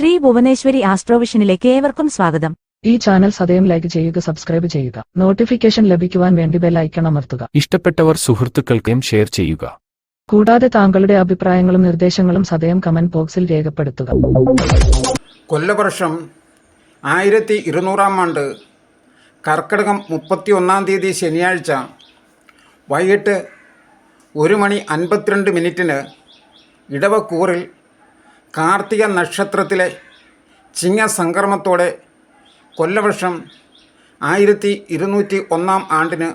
ശ്രീ ഭുവനേശ്വരി ആസ്ട്രോവിഷനിലേക്ക് ഏവർക്കും സ്വാഗതം. ഈ ചാനൽ സദയം ലൈക്ക് ചെയ്യുക സബ്സ്ക്രൈബ് ചെയ്യുക. നോട്ടിഫിക്കേഷൻ ലഭിക്കുവാൻ വേണ്ടി ബെൽ ഐക്കൺ അമർത്തുക. ഇഷ്ടപ്പെട്ടവർ സുഹൃത്തുക്കൾക്കും ഷെയർ ചെയ്യുക. കൂടാതെ താങ്കളുടെ അഭിപ്രായങ്ങളും നിർദ്ദേശങ്ങളും സദയം കമന്റ് ബോക്സിൽ രേഖപ്പെടുത്തുക. കൊല്ലവർഷം ആയിരത്തി ഇരുന്നൂറാം ആണ്ട് കർക്കിടകം മുപ്പത്തി ഒന്നാം തീയതി ശനിയാഴ്ച വൈകിട്ട് ഒരു മണി അൻപത്തിരണ്ട് മിനിറ്റിന് ഇടവക്കൂറിൽ കാർത്തിക നക്ഷത്രത്തിലെ ചിങ്ങസംക്രമത്തോടെ കൊല്ലവർഷം ആയിരത്തി ഇരുന്നൂറ്റി ഒന്നാം ആണ്ടിന്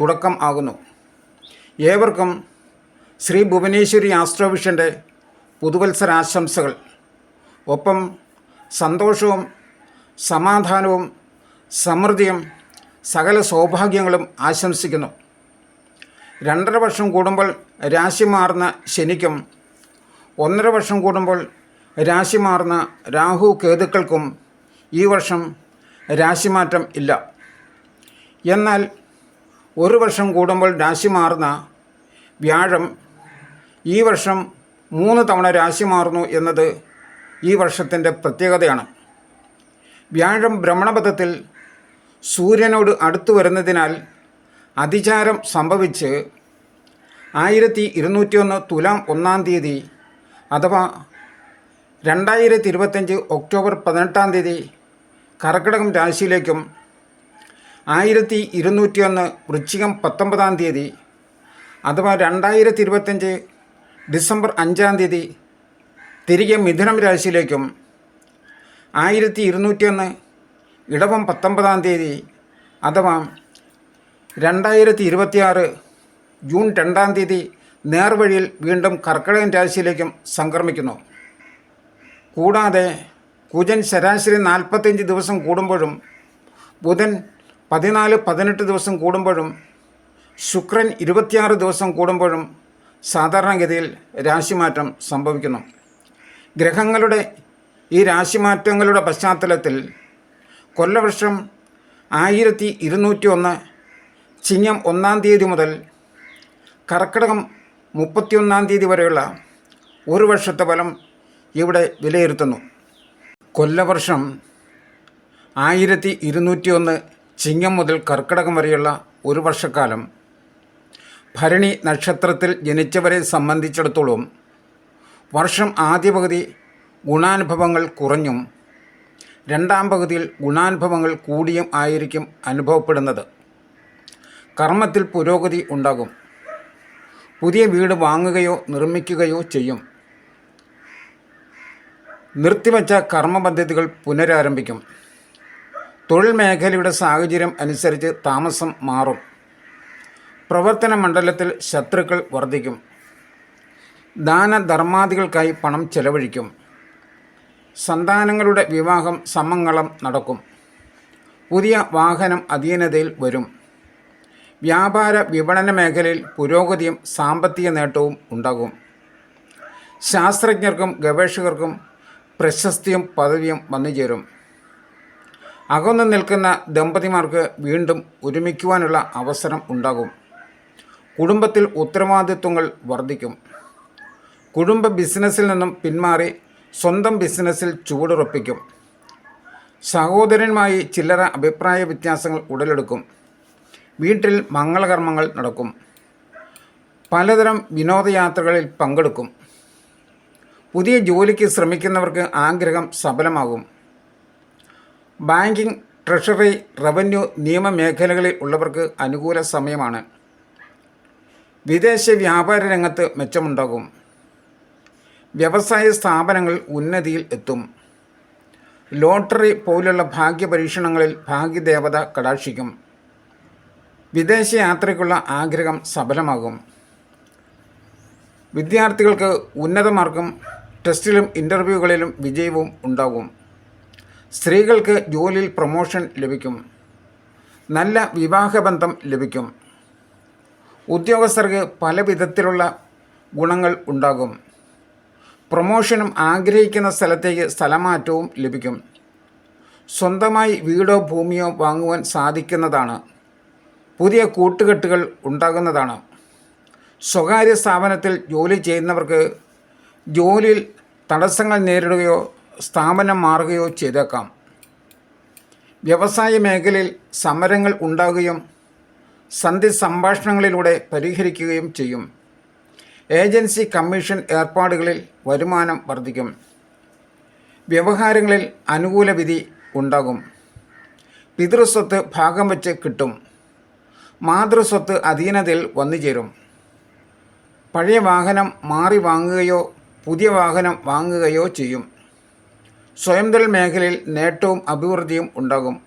തുടക്കം ആകുന്നു. ഏവർക്കും ശ്രീ ഭുവനേശ്വരി ആസ്ട്രോവിഷന്റെ പുതുവത്സരാശംസകൾ. ഒപ്പം സന്തോഷവും സമാധാനവും സമൃദ്ധിയും സകല സൗഭാഗ്യങ്ങളും ആശംസിക്കുന്നു. രണ്ടര വർഷം കൂടുമ്പോൾ രാശി മാറുന്ന ശനിക്കും ഒന്നര വർഷം കൂടുമ്പോൾ രാശി മാറുന്ന രാഹു കേതുക്കൾക്കും ഈ വർഷം രാശിമാറ്റം ഇല്ല. എന്നാൽ ഒരു വർഷം കൂടുമ്പോൾ രാശി മാറുന്ന വ്യാഴം ഈ വർഷം മൂന്ന് തവണ രാശി മാറുന്നു എന്നത് ഈ വർഷത്തിന്റെ പ്രത്യേകതയാണ്. വ്യാഴം ഭ്രമണപഥത്തിൽ സൂര്യനോട് അടുത്തു വരുന്നതിനാൽ അതിചാരം സംഭവിച്ച് ആയിരത്തി ഇരുന്നൂറ്റിയൊന്ന് തുലാം ഒന്നാം തീയതി അഥവാ രണ്ടായിരത്തി ഇരുപത്തഞ്ച് ഒക്ടോബർ പതിനെട്ടാം തീയതി കർക്കിടകം രാശിയിലേക്കും ആയിരത്തി ഇരുന്നൂറ്റിയൊന്ന് വൃശ്ചികം പത്തൊമ്പതാം തീയതി അഥവാ രണ്ടായിരത്തി ഇരുപത്തഞ്ച് ഡിസംബർ അഞ്ചാം തീയതി തിരികെ മിഥുനം രാശിയിലേക്കും ആയിരത്തി ഇരുന്നൂറ്റിയൊന്ന് ഇടവം പത്തൊമ്പതാം തീയതി അഥവാ രണ്ടായിരത്തി ഇരുപത്തിയാറ് ജൂൺ രണ്ടാം തീയതി നേർവഴിയിൽ വീണ്ടും കർക്കിടകൻ രാശിയിലേക്കും സംക്രമിക്കുന്നു. കൂടാതെ കുജൻ ശരാശരി നാൽപ്പത്തിയഞ്ച് ദിവസം കൂടുമ്പോഴും ബുധൻ പതിനാല് പതിനെട്ട് ദിവസം കൂടുമ്പോഴും ശുക്രൻ ഇരുപത്തിയാറ് ദിവസം കൂടുമ്പോഴും സാധാരണഗതിയിൽ രാശിമാറ്റം സംഭവിക്കുന്നു. ഗ്രഹങ്ങളുടെ ഈ രാശിമാറ്റങ്ങളുടെ പശ്ചാത്തലത്തിൽ കൊല്ലവർഷം ആയിരത്തി ഇരുന്നൂറ്റി ഒന്ന് ചിങ്ങം ഒന്നാം തീയതി മുതൽ കർക്കിടകം മുപ്പത്തിയൊന്നാം തീയതി വരെയുള്ള ഒരു വർഷത്തെ ഫലം ഇവിടെ വിലയിരുത്തുന്നു. കൊല്ലവർഷം ആയിരത്തി ഇരുന്നൂറ്റി ഒന്ന് ചിങ്ങം മുതൽ കർക്കിടകം വരെയുള്ള ഒരു വർഷക്കാലം ഭരണി നക്ഷത്രത്തിൽ ജനിച്ചവരെ സംബന്ധിച്ചിടത്തോളം വർഷം ആദ്യ പകുതി ഗുണാനുഭവങ്ങൾ കുറഞ്ഞും രണ്ടാം പകുതിയിൽ ഗുണാനുഭവങ്ങൾ കൂടിയും ആയിരിക്കും അനുഭവപ്പെടുന്നത്. കർമ്മത്തിൽ പുരോഗതി ഉണ്ടാകും. പുതിയ വീട് വാങ്ങുകയോ നിർമ്മിക്കുകയോ ചെയ്യും. നിർത്തിവച്ച കർമ്മ പദ്ധതികൾ പുനരാരംഭിക്കും. തൊഴിൽ മേഖലയുടെ സാഹചര്യം അനുസരിച്ച് താമസം മാറും. പ്രവർത്തന മണ്ഡലത്തിൽ ശത്രുക്കൾ വർദ്ധിക്കും. ദാനധർമാദികൾക്കായി പണം ചെലവഴിക്കും. സന്താനങ്ങളുടെ വിവാഹം സമങ്ങളം നടക്കും. പുതിയ വാഹനം അധീനതയിൽ വരും. വ്യാപാര വിപണന മേഖലയിൽ പുരോഗതിയും സാമ്പത്തിക നേട്ടവും ഉണ്ടാകും. ശാസ്ത്രജ്ഞർക്കും ഗവേഷകർക്കും പ്രശസ്തിയും പദവിയും വന്നു ചേരും. അകന്നു നിൽക്കുന്ന ദമ്പതിമാർക്ക് വീണ്ടും ഒരുമിക്കുവാനുള്ള അവസരം ഉണ്ടാകും. കുടുംബത്തിൽ ഉത്തരവാദിത്വങ്ങൾ വർദ്ധിക്കും. കുടുംബ ബിസിനസ്സിൽ നിന്നും പിന്മാറി സ്വന്തം ബിസിനസ്സിൽ ചുവടുറപ്പിക്കും. സഹോദരനുമായി ചില്ലറ അഭിപ്രായ വ്യത്യാസങ്ങൾ ഉടലെടുക്കും. വീട്ടിൽ മംഗളകർമ്മങ്ങൾ നടക്കും. പലതരം വിനോദയാത്രകളിൽ പങ്കെടുക്കും. പുതിയ ജോലിക്ക് ശ്രമിക്കുന്നവർക്ക് ആഗ്രഹം സഫലമാകും. ബാങ്കിംഗ് ട്രഷറി റവന്യൂ നിയമ മേഖലകളിൽ ഉള്ളവർക്ക് അനുകൂല സമയമാണ്. വിദേശ വ്യാപാര രംഗത്ത് മെച്ചമുണ്ടാകും. വ്യവസായ സ്ഥാപനങ്ങൾ ഉന്നതിയിൽ എത്തും. ലോട്ടറി പോലുള്ള ഭാഗ്യപരീക്ഷണങ്ങളിൽ ഭാഗ്യദേവത കടാക്ഷിക്കും. വിദേശ യാത്രയ്ക്കുള്ള ആഗ്രഹം സഫലമാകും വിദ്യാർത്ഥികൾക്ക് ഉന്നത മാർക്കും ടെസ്റ്റിലും ഇന്റർവ്യൂകളിലും വിജയവും ഉണ്ടാകും. സ്ത്രീകൾക്ക് ജോലിയിൽ പ്രൊമോഷൻ ലഭിക്കും. നല്ല വിവാഹബന്ധം ലഭിക്കും. ഉദ്യോഗസ്ഥർക്ക് പല വിധത്തിലുള്ള ഗുണങ്ങൾ ഉണ്ടാകും. പ്രൊമോഷനും ആഗ്രഹിക്കുന്ന സ്ഥലത്തേക്ക് സ്ഥലമാറ്റവും ലഭിക്കും. സ്വന്തമായി വീടോ ഭൂമിയോ വാങ്ങുവാൻ സാധിക്കുന്നതാണ്. പുതിയ കൂട്ടുകെട്ടുകൾ ഉണ്ടാകുന്നതാണ്. സ്വകാര്യ സ്ഥാപനത്തിൽ ജോലി ചെയ്യുന്നവർക്ക് ജോലിയിൽ തടസ്സങ്ങൾ നേരിടുകയോ സ്ഥാപനം മാറുകയോ ചെയ്തേക്കാം. വ്യവസായ മേഖലയിൽ സമരങ്ങൾ ഉണ്ടാകുകയും സന്ധി സംഭാഷണങ്ങളിലൂടെ പരിഹരിക്കുകയും ചെയ്യും. ഏജൻസി കമ്മീഷൻ ഏർപ്പാടുകളിൽ വരുമാനം വർദ്ധിക്കും. വ്യവഹാരങ്ങളിൽ അനുകൂല വിധി ഉണ്ടാകും. പിതൃസ്വത്ത് ഭാഗം വെച്ച് കിട്ടും. മാതൃസ്വത്ത് അധീനതയിൽ വന്നു ചേരും പഴയ വാഹനം മാറി വാങ്ങുകയോ പുതിയ വാഹനം വാങ്ങുകയോ ചെയ്യും. സ്വയം തൊഴിൽ മേഖലയിൽ നേട്ടവും അഭിവൃദ്ധിയും ഉണ്ടാകും.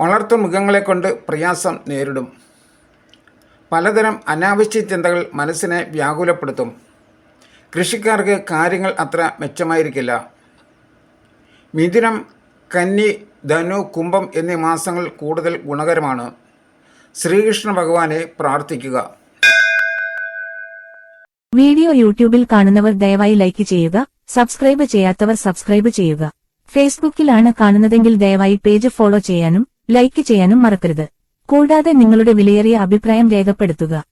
വളർത്തു മൃഗങ്ങളെ കൊണ്ട് പ്രയാസം നേരിടും. പലതരം അനാവശ്യ ചിന്തകൾ മനസ്സിനെ വ്യാകുലപ്പെടുത്തും. കൃഷിക്കാർക്ക് കാര്യങ്ങൾ അത്ര മെച്ചമായിരിക്കില്ല. മിഥുനം കന്നി ധനു കുംഭം എന്നീ മാസങ്ങൾ കൂടുതൽ ഗുണകരമാണ്. ശ്രീകൃഷ്ണ ഭഗവാനെ പ്രാർത്ഥിക്കുക. വീഡിയോ യൂട്യൂബിൽ കാണുന്നവർ ദയവായി ലൈക്ക് ചെയ്യുക സബ്സ്ക്രൈബ് ചെയ്യാത്തവർ സബ്സ്ക്രൈബ് ചെയ്യുക. ഫേസ്ബുക്കിലാണ് കാണുന്നതെങ്കിൽ ദയവായി പേജ് ഫോളോ ചെയ്യാനും ലൈക്ക് ചെയ്യാനും മറക്കരുത്. കൂടാതെ നിങ്ങളുടെ വിലയേറിയ അഭിപ്രായം രേഖപ്പെടുത്തുക.